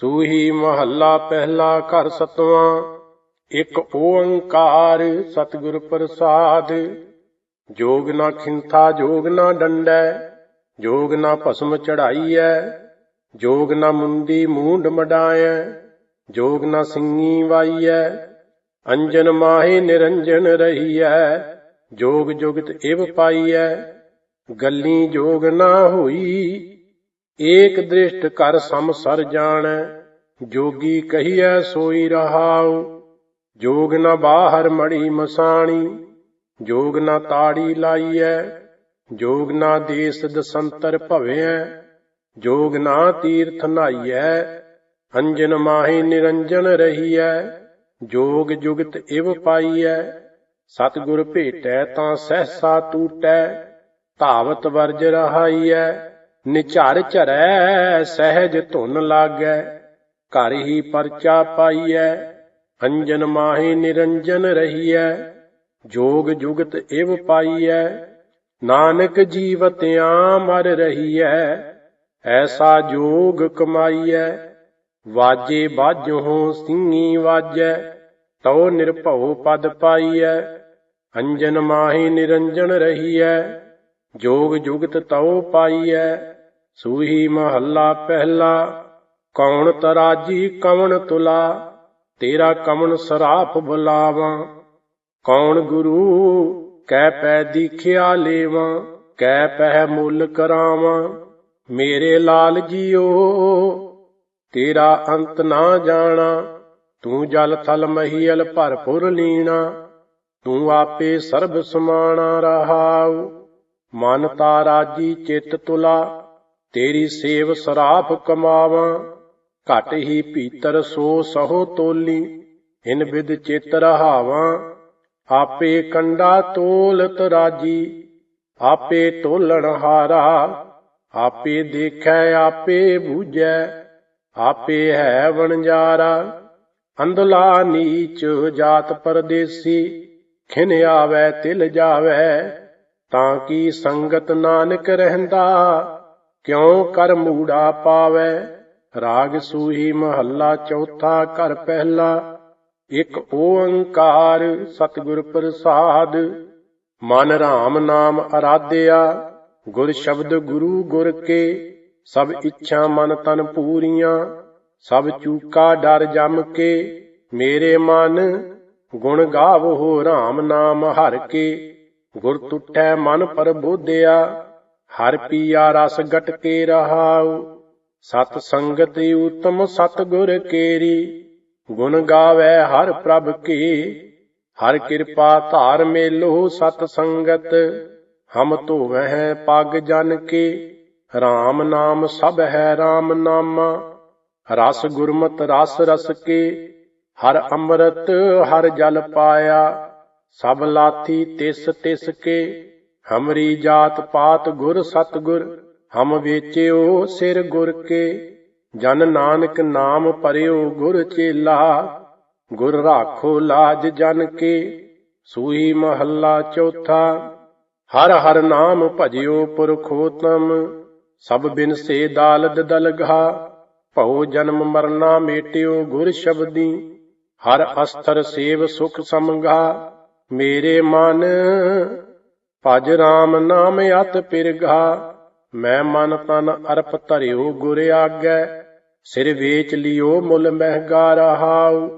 ਸੂਹੀ ਮਹੱਲਾ ਪਹਿਲਾ ਘਰ ਸਤਵਾਂ, ਇੱਕ ਓੰਕਾਰ ਸਤਿਗੁਰ ਪ੍ਰਸਾਦ। ਜੋਗ ਨਾ ਖਿੰਥਾ, ਜੋਗ ਨਾ ਡੰਡੈ, ਜੋਗ ਨਾ ਭਸਮ ਚੜਾਈਐ, ਜੋਗ ਨਾ ਮੁੰਦੀ ਮੂੰਡ ਮਡਾਇਐ, ਜੋਗ ਨਾ ਸਿੰਘੀ ਵਾਈਐ, ਅੰਜਨ ਮਾਹੇ ਨਿਰੰਜਨ ਰਹੀਐ, ਜੋਗ ਜੁਗਤ ਇਵ ਪਾਈਐ, ਗੱਲੀ ਜੋਗ ਨਾ ਹੋਈ ਏਕ ਦ੍ਰਿਸ਼ਟ ਕਰ ਸਮ ਸਰ ਜਾਣੈ, ਜੋਗੀ ਕਹੀਐ ਸੋਈ ਰਹਾਉ। ਜੋਗ ਨਾ ਬਾਹਰ ਮੜੀ ਮਸਾਣੀ, ਜੋਗ ਨਾ ਤਾੜੀ ਲਾਈਐ। ਜੋਗ ਨਾ ਦੇਸ ਦਸੰਤਰ ਭਵੈ ਜੋਗ ਨਾ ਤੀਰਥ ਨਾਈਐ। ਅੰਜਨ ਮਾਹੀ ਨਿਰੰਜਨ ਰਹੀਐ, ਜੋਗ ਜੁਗਤ ਇਵ ਪਾਈਐ। ਸਤਿਗੁਰ ਭੇਟੈ ਤਾਂ ਸਹਸਾ ਟੂਟੈ ਧਾਵਤ ਵਰਜ ਰਹਾਈਐ। ਨਿਝਰ ਝਰੈ, ਸਹਿਜ ਧੁਨ ਲਾਗੈ, ਘਰ ਹੀ ਪਰਚਾ ਪਾਈਐ, ਅੰਜਨ ਮਾਹੀ ਨਿਰੰਜਨ ਰਹੀਐ, ਜੋਗ ਜੁਗਤ ਇਵ ਪਾਈਐ, ਨਾਨਕ ਜੀਵਤਿਆਂ ਮਰ ਰਹੀਐ, ਐਸਾ ਜੋਗ ਕਮਾਈਐ, ਵਾਜੇ ਬਾਜਹੁ ਸਿੰਘੀ ਵਾਜੈ, ਤਉ ਨਿਰਭਉ ਪਦ ਪਾਈਐ, ਅੰਜਨ ਮਾਹੀ ਨਿਰੰਜਨ ਰਹੀਐ, ਜੋਗ ਜੁਗਤ ਤਉ ਪਾਈਐ ਸੂਹੀ ਮਹੱਲਾ ਪਹਿਲਾ, ਕੌਣ ਤਰਾਜੀ ਕਵਣ ਤੁਲਾ, ਤੇਰਾ ਕਵਣ ਸਰਾਪ ਬੁਲਾਵਾਂ। ਕੌਣ ਗੁਰੂ ਕਹਿ ਪੈ ਦੀਖਿਆ ਲੇਵਾਂ ਕਹਿ ਪੈ ਮੁੱਲ ਕਰਾਵਾਂ। ਮੇਰੇ ਲਾਲ ਜੀਓ, ਤੇਰਾ ਅੰਤ ਨਾ ਜਾਣਾ, ਤੂੰ ਜਲ ਥਲ ਮਹੀਲ ਭਰਪੁਰ ਲੀਣਾ। ਤੂੰ ਆਪੇ ਸਰਬ ਸਮਾਣਾ ਰਹਾਉ, ਮਨ ਤਾ ਰਾਜੀ ਚਿਤ ਤੁਲਾ। ਤੇਰੀ ਸੇਵ ਸਰਾਪ ਕਮਾਵਾਂ, ਘਟ ਹੀ ਭੀਤਰ ਸੋ ਸਹੋ ਤੋਲੀ ਇਨ ਵਿਦ ਚਿਤ ਰਹਾਵਾਂ। ਆਪੇ ਕੰਡਾ ਤੋਲਤ ਰਾਜੀ, ਆਪੇ ਤੋਲਣ ਹਾਰਾ। ਆਪੇ ਦੇਖੈ, ਆਪੇ ਬੂਝੈ, ਆਪੇ ਹੈ ਵਣਜਾਰਾ ਅੰਧਲਾ ਨੀਚ ਜਾਤ ਪਰਦੇਸੀ, ਖਿਨ ਆਵੈ ਤਿਲ ਜਾਵੈ, ਤਾਂ ਕੀ ਸੰਗਤ ਨਾਨਕ ਰਹਿੰਦਾ? ਕਿਉ ਕਰ ਮੂੜਾ ਪਾਵੈ? ਰਾਗ ਸੂਹੀ ਮਹੱਲਾ ਚੌਥਾ ਘਰ ਪਹਿਲਾ। ਇੱਕ ਓੰਕਾਰ ਸਤਿਗੁਰ ਪ੍ਰਸਾਦ। ਮਨ ਰਾਮ ਨਾਮ ਅਰਾਧਿਆ। ਗੁਰ ਸ਼ਬਦ ਗੁਰੂ ਗੁਰ ਕੇ। ਸਭ ਇੱਛਾ ਮਨ ਤਨ ਪੂਰੀਆਂ। ਸਭ ਚੂਕਾ ਡਰ ਜਮ ਕੇ। ਮੇਰੇ ਮਨ ਗੁਣ ਗਾਵ ਹੋ ਰਾਮ ਨਾਮ ਹਰ ਕੇ। ਗੁਰ ਤੁਠੈ ਮਨ ਪਰਬੋਧਿਆ ਹਰ ਪੀਆ ਰਸ ਗਟ ਕੇ ਰਹਾਉ, ਸਤ ਸੰਗਤ ਉਤਮ ਸਤ ਗੁਰ ਕੇਰੀ। ਗੁਣ ਗਾਵੇ ਹਰ ਪ੍ਰਭ ਕੀ, ਹਰ ਕਿਰਪਾ ਧਾਰ ਮੇਲੋ ਸਤ ਸੰਗਤ। ਹਮ ਧੋਵਹਿ ਪਗ ਜਨ ਕੇ RAM ਨਾਮ ਸਭ ਹੈ RAM ਨਾਮਾ। ਰਸ ਗੁਰਮਤ ਰਸ ਰਸ ਕੇ, ਹਰ ਅੰਮ੍ਰਿਤ ਹਰ ਜਲ ਪਾਇਆ। ਸਭ ਲਾਥੀ ਤਿਸ ਤਿਸ ਕੇ ਹਮਰੀ ਜਾਤ ਪਾਤ ਗੁਰ ਸਤ ਗੁਰ ਹਮ ਵੇਚਿਓ ਸਿਰ ਗੁਰ ਕੇ। ਜਨ ਨਾਨਕ ਨਾਮ ਪਰਿਓ ਗੁਰ ਚੇਲਾ, ਗੁਰ ਰਾਖੋ ਲਾਜ ਜਨ ਕੇ। ਸੂਈ ਮਹੱਲਾ ਚੌਥਾ, ਹਰ ਹਰ ਨਾਮ ਭਜਿਓ ਪੁਰਖੋਤਮ। ਸਭ ਬਿਨ ਸੇ ਦਾਲਦ ਦਲਗਾ, ਭਉ ਜਨਮ ਮਰਨਾ ਮੇਟਿਓ ਗੁਰ ਸ਼ਬਦੀ। ਹਰ ਅਸਥਰ ਸੇਵ ਸੁਖ ਸਮਗਾ, ਮੇਰੇ ਮਨ ਭਜ ਰਾਮ ਨਾਮ ਅਤ ਪਿਰਗਾ, ਮੈਂ ਮਨ ਤਨ ਅਰਪ ਧਰਿਓ ਗੁਰ ਆਗੈ, ਸਿਰ ਵੇਚ ਲਿਓ ਮੁੱਲ ਮਹਿਗਾ ਰਹਾਉ,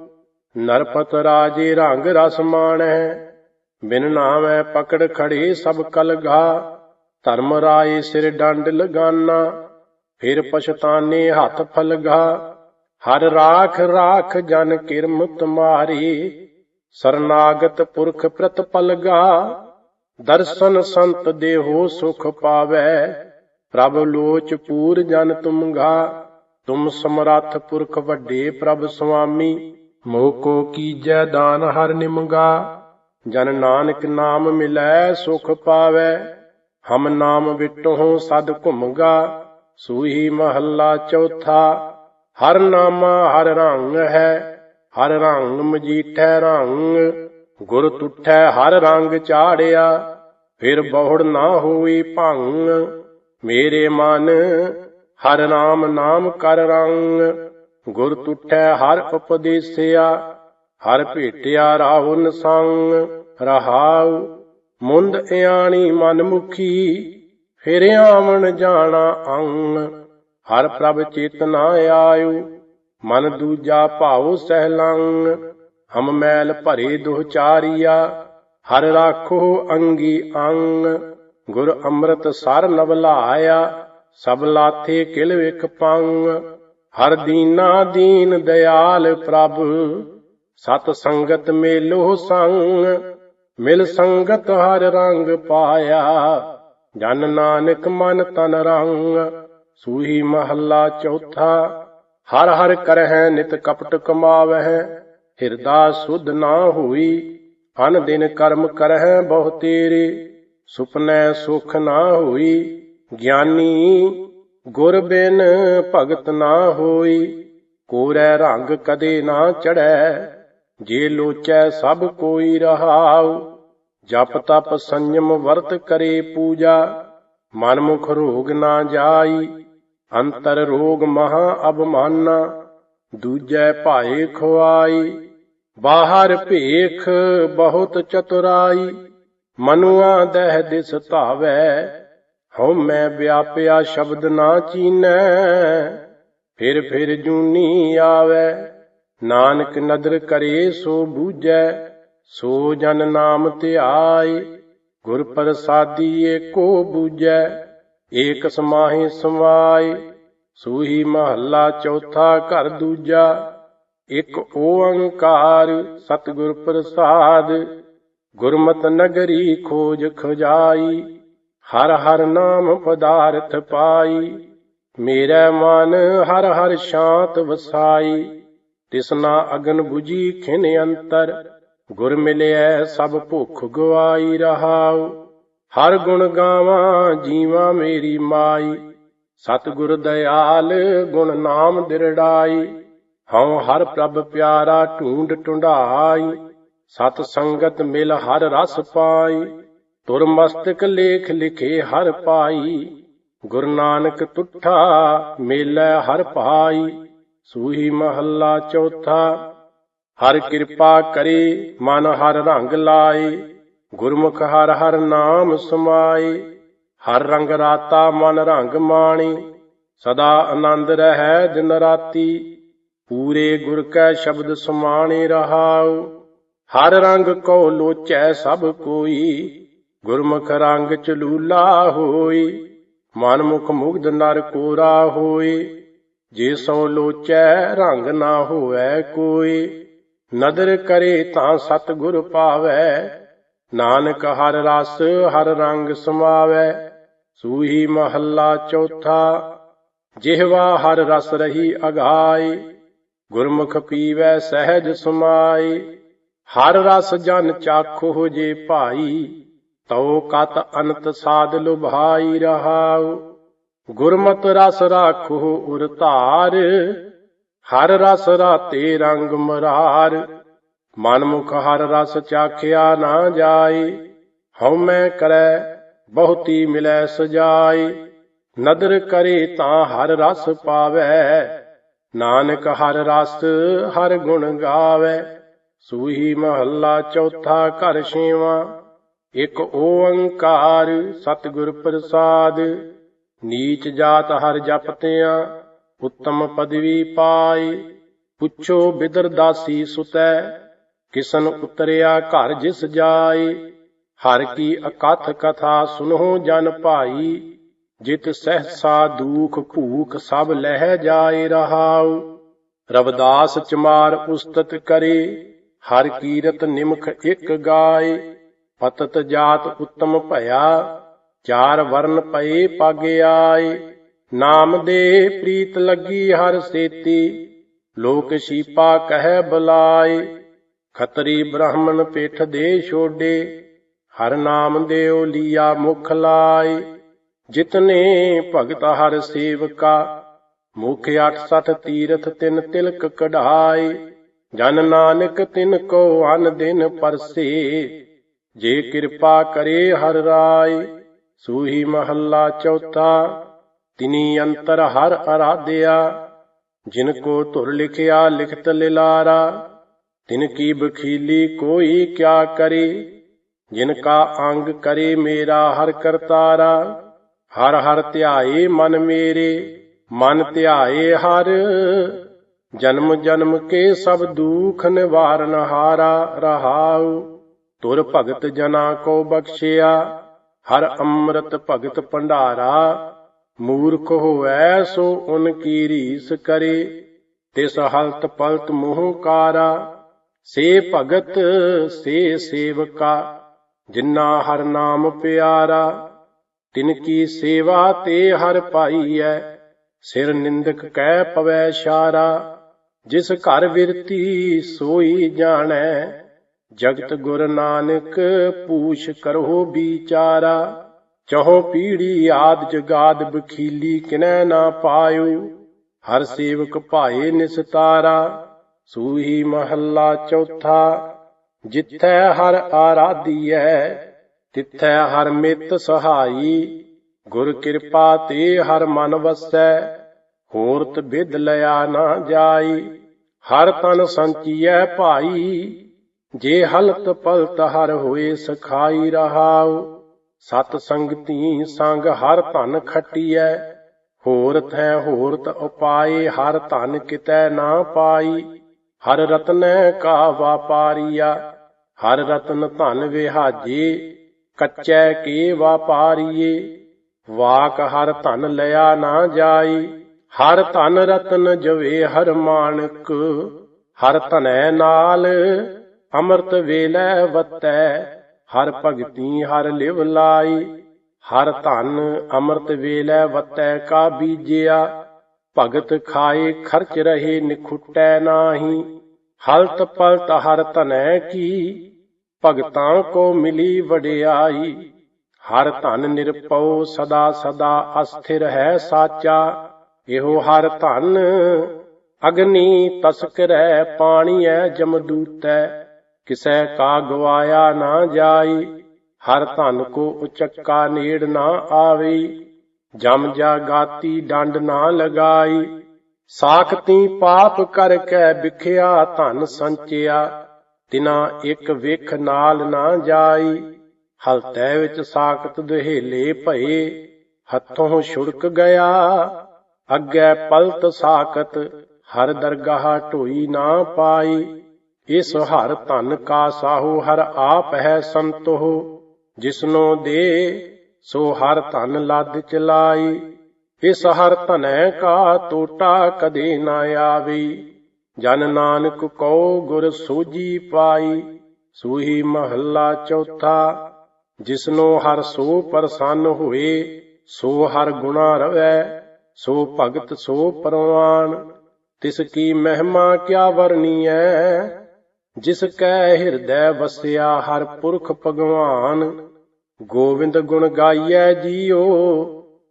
ਨਰਪਤ ਰਾਜੇ ਰੰਗ ਰਸ ਮਾਣੈ, ਬਿਨ ਨਾਮੈ ਪਕੜ ਖੜੇ ਸਭ ਕਲਗਾ, ਧਰਮ ਰਾਏ ਸਿਰ ਡੰਡ ਲਗਾਨਾ, ਫਿਰ ਪਛਤਾਨੇ ਹੱਥ ਫਲਗਾ, ਹਰ ਰਾਖ ਰਾਖ ਜਨ ਕਿਰਮ ਤੁਮਾਰੀ ਸਰਨਾਗਤ ਪੁਰਖ ਪ੍ਰਤਪਲਗਾ ਦਰਸ਼ਨ ਸੰਤ ਦੇਹੋ ਸੁਖ ਪਾਵੈ। ਪ੍ਰਭ ਲੋਚ ਪੂਰ ਜਨ ਤੁਮਗਾ ਤੁਮ ਸਮਰੱਥ ਪੁਰਖ ਵੱਡੇ ਪ੍ਰਭ ਸੁਆਮੀ। ਮੋਹ ਕੋ ਕੀਜੈ ਦਾਨ ਹਰ ਨਿਮਗਾ ਜਨ ਨਾਨਕ ਨਾਮ ਮਿਲੈ ਸੁਖ ਪਾਵੈ। ਹਮ ਨਾਮ ਵਿਟਹੁ ਸਦ ਘੁਮਗਾ ਸੂਹੀ ਮਹੱਲਾ ਚੌਥਾ। ਹਰ ਨਾਮਾ ਹਰ ਰੰਗ ਹੈ। ਹਰ ਰੰਗ ਮਜੀਠੈ ਰੰਗ। ਗੁਰ ਤੁਠੈ ਹਰ ਰੰਗ ਚਾੜਿਆ ਫਿਰ ਬਹੁੜ ਨਾ ਹੋਈ ਭੰਗ। ਮੇਰੇ ਮਨ ਹਰ ਨਾਮ ਨਾਮ ਕਰ ਰੰਗ। ਗੁਰ ਤੁਠੈ ਹਰ ਉਪਦੇਸਿਆ, ਹਰ ਭੇਟਿਆ ਰਾਹੁਨ ਸੰਗ ਰਹਾਉ ਮੁੰਦ ਇਆਣੀ ਮਨ ਮੁਖੀ ਫਿਰ ਆਵਣ ਜਾਣਾ ਅੰਗ। ਹਰ ਪ੍ਰਭ ਚੇਤਨਾ ਆਇਓ, ਮਨ ਦੂਜਾ ਭਾਉ ਸਹਿਲੰਗ। ਹਮ ਮੈਲ ਭਰੇ ਦੁਹਚਾਰੀਆ ਹਰ ਰਾਖੋ ਅੰਗੀ ਅੰਗ, ਗੁਰ ਅੰਮ੍ਰਿਤ ਸਰ ਨਵਲਾਇਆ ਸਭ ਲਾਥੇ ਕਿਲ ਵਿਖ ਪੰਗ, ਹਰ ਦੀਨਾ ਦੀਨ ਦਿਆਲ ਪ੍ਰਭ, ਸਤ ਸੰਗਤ ਮੇਲੋ ਸੰਗ, ਮਿਲ ਸੰਗਤ ਹਰ ਰੰਗ ਪਾਇਆ, ਜਨ ਨਾਨਕ ਮਨ ਤਨ ਰੰਗ, ਸੂਹੀ ਮਹੱਲਾ ਚੌਥਾ, ਹਰ ਹਰ ਕਰਹਿ ਨਿਤ ਕਪਟ ਕਮਾਵਹਿ ਹਿਰਦਾ ਸੁਧ ਨਾ ਹੋਈ, ਅਨ ਦਿਨ ਕਰਮ ਕਰਹਿ ਬਹੁ ਤੇਰੇ, ਸੁਪਨੈ ਸੁਖ ਨਾ ਹੋਈ, ਗਿਆਨੀ ਗੁਰ ਬਿਨ ਭਗਤ ਨਾ ਹੋਈ, ਕੋਰੈ ਰੰਗ ਕਦੇ ਨਾ ਚੜੈ ਜੇ ਲੋਚੈ ਸਭ ਕੋਈ ਰਹਾਉ, ਜਪ ਤਪ ਸੰਯਮ ਵਰਤ ਕਰੇ ਪੂਜਾ ਮਨ ਮੁਖ ਰੋਗ ਨਾ ਜਾਈ, ਅੰਤਰ ਰੋਗ ਮਹਾ ਅਬਮਾਨਾ ਦੂਜੈ ਭਾਏ ਖੁਆਈ ਬਾਹਰ ਭੇਖ ਬਹੁਤ ਚਤੁਰਾਈ, ਮਨੁਆ ਦਹਿ ਦਿਸ ਧਾਵੈ, ਹਉ ਮੈਂ ਵਿਆਪਿਆ ਸ਼ਬਦ ਨਾ ਚੀਨੈ, ਫਿਰ ਫਿਰ ਜੂਨੀ ਆਵੈ, ਨਾਨਕ ਨਦਰ ਕਰੇ ਸੋ ਬੂਝੈ, ਸੋ ਜਨ ਨਾਮ ਧਿਆਏ, ਗੁਰ ਪ੍ਰਸਾਦੀ ਏਕੋ ਬੂਝੈ, ਏਕ ਸਮਾਹੀ ਸਮਾਏ ਸੂਹੀ ਮਹੱਲਾ ਚੌਥਾ ਘਰ ਦੂਜਾ ਇਕ ਓੰਕਾਰ ਸਤਿਗੁਰ ਪ੍ਰਸਾਦ, ਗੁਰਮਤ ਨਗਰੀ ਖੋਜ ਖਜਾਈ, ਹਰ ਹਰ ਨਾਮ ਪਦਾਰਥ ਪਾਈ, ਮੇਰਾ ਮਨ ਹਰ ਹਰ ਸ਼ਾਂਤ ਵਸਾਈ, ਤਿਸਨਾ ਅਗਨ 부ਜੀ ਖਿਨ ਅੰਤਰ, ਗੁਰ ਮਿਲਿਆ ਸਭ ਭੁੱਖ ਗਵਾਈ ਰਹਾਉ, ਹਰ ਗੁਣ ਗਾਵਾਂ ਜੀਵਾਂ ਮੇਰੀ ਮਾਈ, ਸਤਿਗੁਰ ਦਇਆਲ ਗੁਣ ਨਾਮ ਦਿਰੜਾਈ ਹਉ ਹਰ ਪ੍ਰਭ ਪਿਆਰਾ ਢੂੰਡ ਢੁੰਡਾਈ, ਸਤ ਸੰਗਤ ਮਿਲ ਹਰ ਰਸ ਪਾਈ, ਤੁਰ ਮਸਤਕ ਲੇਖ ਲਿਖੇ ਹਰ ਪਾਈ, ਗੁਰੂ ਨਾਨਕ ਤੁਠਾ ਮੇਲੇ ਹਰ ਭਾਈ ਸੂਹੀ ਮਹੱਲਾ ਚੌਥਾ, ਹਰ ਕਿਰਪਾ ਕਰੇ ਮਨ ਹਰ ਰੰਗ ਲਾਏ, ਗੁਰਮੁਖ ਹਰ ਹਰ ਨਾਮ ਸਮਾਏ, ਹਰ ਰੰਗ ਰਾਤਾ ਮਨ ਰੰਗ ਮਾਣੀ, ਸਦਾ ਆਨੰਦ ਰਹੈ ਦਿਨ ਰਾਤੀ ਪੂਰੇ ਗੁਰ ਕੈ ਸ਼ਬਦ ਸਮਾਣੇ ਰਹਾਉ। ਹਰ ਰੰਗ ਕੋ ਲੋਚੈ ਸਭ ਕੋਈ, ਗੁਰਮੁਖ ਰੰਗ ਚਲੂਲਾ ਹੋਈ। ਮਨ ਮੁਖ ਮੁਗਧ ਨਰ ਕੋਰਾ ਹੋਏ ਜੇ ਸੋ ਲੋਚੈ ਰੰਗ ਨਾ ਹੋਵੇ ਕੋਈ। ਨਦਰ ਕਰੇ ਤਾਂ ਸਤ ਗੁਰ ਪਾਵੈ, ਨਾਨਕ ਹਰ ਰਸ ਹਰ ਰੰਗ ਸਮਾਵੈ। ਸੂਹੀ ਮਹੱਲਾ ਚੌਥਾ, ਜਿਹਵਾ ਹਰ ਰਸ ਰਹੀ ਅਗਾਈ ਗੁਰਮੁਖ ਪੀਵੈ ਸਹਿਜ ਸਮਾਈ, ਹਰ ਰਸ ਜਨ ਚਾਖੋ ਜੇ ਭਾਈ, ਤਉ ਕਤ ਅਨੰਤ ਸਾਧ ਲੁਭਾਈ ਰਹਾਉ। ਗੁਰਮਤਿ ਰਸ ਰਾਖੋ ਉਰ ਧਾਰ, ਹਰ ਰਸ ਰਾਤੇ ਰੰਗ ਮਰਾਰ। ਮਨ ਮੁਖ ਹਰ ਰਸ ਚਾਖਿਆ ਨਾ ਜਾਏ, ਹਉ ਮੈਂ ਕਰੈ ਬਹੁਤੀ ਮਿਲੈ ਸਜਾਈ ਨਦਰ ਕਰੇ ਤਾਂ ਹਰ ਰਸ ਪਾਵੈ ਨਾਨਕ ਹਰ ਰਸ ਹਰ ਗੁਣ ਗਾਵੈ, ਸੂਹੀ ਮਹੱਲਾ ਚੌਥਾ ਘਰ ਛੇਵਾਂ। ਇਕ ਓੰਕਾਰ ਸਤਿਗੁਰ ਪ੍ਰਸਾਦ, ਨੀਚ ਜਾਤ ਹਰ ਜਪਤਿਆਂ ਉੱਤਮ ਪਦਵੀ ਪਾਈ ਪੁੱਛੋ ਬਿਦਰ ਦਾਸੀ ਸੁਤੈ, ਕਿਸਨ ਉਤਰਿਆ ਘਰ ਜਿਸ ਜਾਏ। ਹਰ ਕੀ ਅਕਥ ਕਥਾ ਸੁਨੋ ਜਨ ਭਾਈ ਜਿਤ ਸਹਸਾ ਦੂਖ ਭੂਖ ਸਭ ਲਹਿ ਜਾਏ ਰਹਾਉ। ਰਵਦਾਸ ਚਮਾਰ ਉਸਤਤ ਕਰੇ, ਹਰ ਕੀਰਤ ਨਿਮਖ ਇੱਕ ਗਾਏ। ਪਤਤ ਜਾਤ ਉੱਤਮ ਭਇਆ, ਚਾਰ ਵਰਨ ਪਏ ਪਗ ਆਏ। ਨਾਮ ਦੇ ਪ੍ਰੀਤ ਲੱਗੀ ਹਰ ਸੇਤੀ, ਲੋਕ ਸ਼ੀਪਾ ਕਹਿ ਬੁਲਾਏ। ਖਤਰੀ ਬ੍ਰਾਹਮਣ ਪੇਠ ਦੇ ਛੋਡੇ, ਹਰ ਨਾਮ ਦੇਉ ਲੀਆ ਮੁਖ ਲਾਏ। ਜਿਤਨੇ ਭਗਤ ਹਰ ਸੇਵਕਾ, ਮੁਖ 68 ਤੀਰਥ ਤਿਨ ਤਿਲਕ ਕਢਾਏ, ਜਨ ਨਾਨਕ ਤਿਨ ਕੋ ਅਨ ਦਿਨ ਪਰਸੇ, ਜੇ ਕਿਰਪਾ ਕਰੇ ਹਰ ਰਾਏ, ਸੂਹੀ ਮਹੱਲਾ ਚੌਥਾ, ਤਿਨੀ ਅੰਤਰ ਹਰ ਅਰਾਧਿਆ, ਜਿਨ ਕੋ ਧੁਰ ਲਿਖਿਆ ਲਿਖਤ ਲਿਲਾਰਾ, ਤਿਨ ਕੀ ਬਖੀਲੀ ਕੋਈ ਕਿਆ ਕਰੇ, ਜਿਨ ਕਾ ਅੰਗ ਕਰੇ ਮੇਰਾ ਹਰ ਕਰਤਾਰਾ ਹਰ ਹਰ ਧਿਆਏ ਮਨ ਮੇਰੇ, ਮਨ ਧਿਆਏ ਹਰ। ਜਨਮ ਜਨਮ ਕੇ ਸਭ ਦੁਖ ਨਿਵਾਰਨ ਹਾਰਾ ਰਹਾਉ। ਤੁਰ ਭਗਤ ਜਨਾ ਕੋ ਬਖਸ਼ਿਆ, ਹਰ ਅੰਮ੍ਰਿਤ ਭਗਤ ਭੰਡਾਰਾ। ਮੂਰਖ ਹੋਐ ਸੋ ਉਨ ਕੀ ਰੀਸ ਕਰੇ, ਤਿਸ ਹਲਤ ਪਲਤ ਮੋਹ ਕਾਰਾ। ਸੇ ਭਗਤ, ਸੇ ਸੇਵਕਾ, ਜਿਨਾ ਹਰ ਨਾਮ ਪਿਆਰਾ। ਤਿਨ ਕੀ ਸੇਵਾ ਤੇ ਹਰ ਪਾਈਐ, ਸਿਰ ਨਿੰਦਕ ਕਹਿ ਪਵੈ ਸ਼ਾਰਾ, ਜਿਸ ਘਰ ਵਿਰਤੀ ਸੋਈ ਜਾਣੈ, ਜਗਤ ਗੁਰ ਨਾਨਕ ਪੂਛ ਕਰੋ ਵਿਚਾਰਾ, ਚਹੋ ਪੀੜੀ ਆਦ ਜਗਾਦ ਬਖੀਲੀ ਕਿਨੈ ਨਾ ਪਾਇਓ, ਹਰ ਸੇਵਕ ਭਾਏ ਨਿਸਤਾਰਾ ਸੂਹੀ ਮਹੱਲਾ ਚੌਥਾ, ਜਿੱਥੈ ਹਰ ਆਰਾਧੀਐ ਤਿਥੈ ਹਰ ਮਿੱਤ ਸਹਾਈ, ਗੁਰ ਕਿਰਪਾ ਤੇ ਹਰ ਮਨ ਵਸੈ, ਹੋਰਤ ਬਿਦ ਲਿਆ ਨਾ ਜਾਈ, ਹਰ ਤਨ ਸੰਚੀਐ ਭਾਈ, ਜੇ ਹਲਤ ਪਲਤ ਹਰ ਹੋਏ ਸਖਾਈ ਰਹਾਉ, ਸਤ ਸੰਗਤੀ ਸੰਗ ਹਰ ਧਨ ਖਟੀਐ ਹੋਰਤ ਹੈ ਹੋਰਤ ਉਪਾਏ, ਹਰ ਧਨ ਕਿਤੈ ਨਾ ਪਾਈ, ਹਰ ਰਤਨੈ ਕਾ ਵਾਪਾਰੀਆ ਹਰ ਰਤਨ ਧਨ ਵਿਹਾਜੇ ਕੱਚੈ ਕੇ ਵਾਪਾਰੀਏ ਵਾਕ ਹਰ ਧਨ ਲਿਆ ਨਾ ਜਾਈ, ਹਰ ਧਨ ਰਤਨ ਜਵੇ ਹਰ ਮਾਨਕ, ਹਰ ਧਨੈ ਨਾਲ ਅੰਮ੍ਰਿਤ ਵੇਲੇ ਵਤੈ, ਹਰ ਭਗਤੀ ਹਰ ਲਿਵ ਲਾਈ, ਹਰ ਧਨ ਅੰਮ੍ਰਿਤ ਵੇਲੇ ਵਤੈ ਕਾ ਬੀਜਿਆ, ਭਗਤ ਖਾਏ ਖਰਚ ਰਹੇ ਨਿਖੁਟੈ ਨਾਹੀ, ਹਲਤ ਪਲਤ ਹਰ ਧਨੈ ਕੀ ਭਗਤਾਂ ਕੋ ਮਿਲੀ ਵਡਿਆਈ, ਹਰ ਧਨ ਨਿਰਪਉ ਸਦਾ ਸਦਾ ਅਸਥਿਰ ਹੈ ਸਾਚਾ, ਇਹੋ ਹਰ ਧਨ ਅਗਨੀ ਤਸਕਰੈ ਪਾਣੀਐ ਜਮਦੂਤੈ ਕਿਸੈ ਕਾ ਗਵਾਇਆ ਨਾ ਜਾਈ, ਹਰ ਧਨ ਕੋ ਉਚੱਕਾ ਨੇੜ ਨਾ ਆਵੇ, ਜਮ ਜਾ ਗਾਤੀ ਡੰਡ ਨਾ ਲਗਾਈ, ਸਾਖਤੀ ਪਾਪ ਕਰ ਕੈ ਵਿਖਿਆ ਧਨ ਸੰਚਿਆ ਤਿਨਾ ਇੱਕ ਵੇਖ ਨਾਲ ਨਾ ਜਾਈ ਹਲਤੈ ਵਿੱਚ ਸਾਖਤ ਦੁਹੇਲੇ ਭਏ, ਹੱਥੋਂ ਛੁੜਕ ਗਿਆ। ਅੱਗੇ ਪਲਤ ਸਾਖਤ, ਹਰ ਦਰਗਾਹ ਢੋਈ ਨਾ ਪਾਈ। ਇਸ ਹਰ ਧਨ ਕਾ ਸਾਹੂ, ਹਰ ਆਪ ਹੈ ਸੰਤੋ ਜਿਸਨੋ ਦੇ, ਸੋ ਹਰ ਧਨ ਲੱਦ ਚਲਾਈ। ਇਸ ਹਰ ਧਨੈ ਕਾ ਟੋਟਾ ਕਦੇ ਨਾ ਆਵੀ। ਜਨ ਨਾਨਕ ਕਉ ਗੁਰ ਸੋਜੀ ਪਾਈ, ਸੂਹੀ ਮਹੱਲਾ ਚੌਥਾ, ਜਿਸਨੋ ਹਰ ਸੋ ਪ੍ਰਸੰਨ ਹੋਏ, ਸੋ ਹਰ ਗੁਣਾ ਰਵੈ, ਸੋ ਭਗਤ ਸੋ ਪਰਵਾਨ, ਤਿਸ ਕੀ ਮਹਿਮਾ ਕਿਆ ਵਰਨੀ ਐ ਜਿਸ ਕੈ ਹਿਰਦੈ ਵਸਿਆ ਹਰ ਪੁਰਖ ਭਗਵਾਨ, ਗੋਵਿੰਦ ਗੁਣ ਗਾਈਐ ਜੀਓ,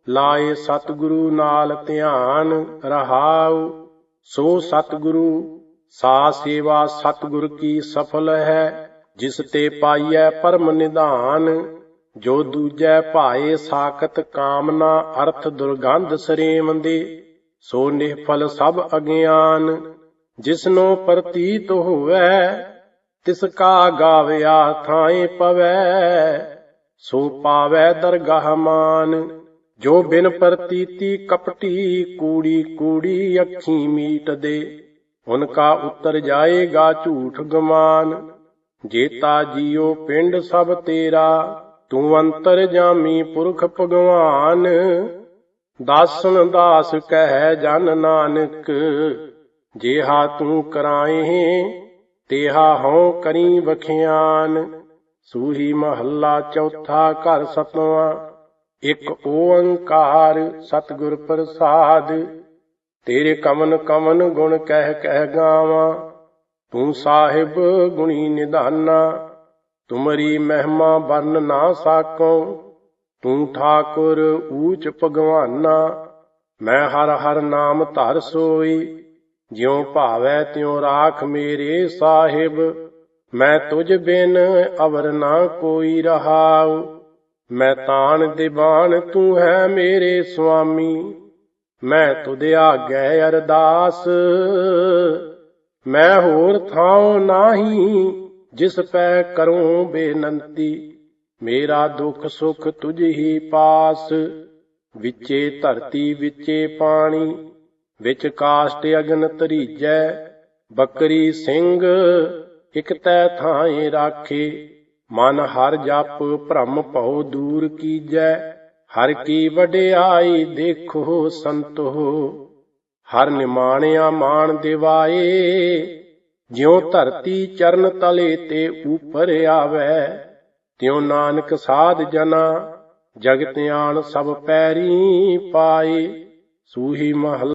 ਲਾਏ ਸਤਿਗੁਰੂ ਨਾਲ ਧਿਆਨ ਰਹਾਉ। ਸੋ ਸਤਿਗੁਰੂ ਸਾ ਸੇਵਾ ਸਤਿਗੁਰ ਕੀ ਸਫਲ ਹੈ, ਜਿਸ ਤੇ ਪਾਈਐ ਪਰਮ ਨਿਧਾਨ, ਜੋ ਦੂਜੈ ਭਾਏ ਸਾਖਤ ਕਾਮਨਾ ਅਰਥ ਦੁਰਗੰਧ ਸਰੇਵੰਦੇ, ਸੋ ਨਿਹਫਲ ਸਭ ਅਗਿਆਨ, ਜਿਸਨੋ ਪ੍ਰਤੀਤ ਹੋਵੈ, ਤਿਸ ਕਾ ਗਾਵਿਆ ਥਾਏ ਪਵੈ, ਸੋ ਪਾਵੈ ਦਰਗਾਹ ਮਾਨ। ਜੋ ਬਿਨ ਪ੍ਰਤੀਤੀ ਕਪਟੀ ਕੂੜੀ ਕੂੜੀ ਅੱਖੀ ਮੀਟ ਦੇ। ਉਨਕਾ ਉਤਰ ਜਾਏਗਾ ਝੂਠ ਗਮਾਨ। ਜੇਤਾ ਜੀਓ ਪਿੰਡ ਸਭ ਤੇਰਾ, ਤੂੰ ਅੰਤਰ ਜਾਮੀ ਪੁਰਖ ਭਗਵਾਨ। ਦਾਸਨ ਦਾਸ ਕਹਿ ਜਨ ਨਾਨਕ, ਜੇਹਾ ਤੂੰ ਕਰਾਏ, ਤੇਹਾ ਹਉ ਕਰੀ ਵਖਿਆਨ। ਸੂਹੀ ਮਹੱਲਾ ਚੌਥਾ ਘਰ ਸਤਵਾਂ। ਇੱਕ ਓੰਕਾਰ ਸਤਿਗੁਰ ਪ੍ਰਸਾਦ, ਤੇਰੇ ਕਮਨ ਕਮਨ ਗੁਣ ਕਹਿ ਕਹਿ ਗਾਵਾਂ। ਤੂੰ ਸਾਹਿਬ ਗੁਣੀ ਨਿਧਾਨਾ, ਤੁਮਰੀ ਮਹਿਮਾ ਬਰਨ ਨਾ ਸਾਕੋ। ਤੂੰ ਠਾਕੁਰ ਊਚ ਭਗਵਾਨਾ, ਮੈਂ ਹਰ ਹਰ ਨਾਮ ਧਰ ਸੋਈ। ਜਿਉ ਭਾਵੈ ਤਿਉ ਰਾਖ ਮੇਰੇ ਸਾਹਿਬ, ਮੈਂ ਤੁਝ ਬਿਨ ਅਵਰ ਨਾ ਕੋਈ ਰਹਾਉ। ਮੈਂ ਤਾਣ ਦੀਵਾਨ, ਤੂੰ ਹੈ ਮੇਰੇ ਸੁਆਮੀ। ਮੈਂ ਤੁਧ ਆਗੈ ਅਰਦਾਸ। ਮੈਂ ਹੋਰ ਥਾਉ ਨਾਹੀ, ਜਿਸ ਪੈ ਕਰੂੰ ਬੇਨੰਤੀ। ਮੇਰਾ ਦੁੱਖ ਸੁਖ ਤੁਝ ਹੀ ਪਾਸ। ਵਿਚੇ ਧਰਤੀ, ਵਿਚੇ ਪਾਣੀ। ਵਿੱਚ ਕਾਸ਼ਟ ਅਗਨ ਤਰੀਜੈ ਬੱਕਰੀ ਸਿੰਘ, ਇਕ ਤੈ ਥਾਏ ਰਾਖੇ। ਮਨ ਹਰ ਜਪ ਭ੍ਰਮ ਭਉ ਦੂਰ ਕੀਜੈ, ਹਰ ਕੀ ਵਡਿਆਈ ਦੇਖੋ ਸੰਤੋ। ਹਰ ਨਿਮਾਣਿਆ ਮਾਣ ਦਿਵਾਏ, ਜਿਉ ਧਰਤੀ ਚਰਨ ਤਲੇ ਤੇ ਉਪਰ ਆਵੈ। ਤਿਉ ਨਾਨਕ ਸਾਧ ਜਨਾ, ਜਗਤ ਆਣ ਸਭ ਪੈਰੀ ਪਾਏ, ਸੂਹੀ ਮਹਲ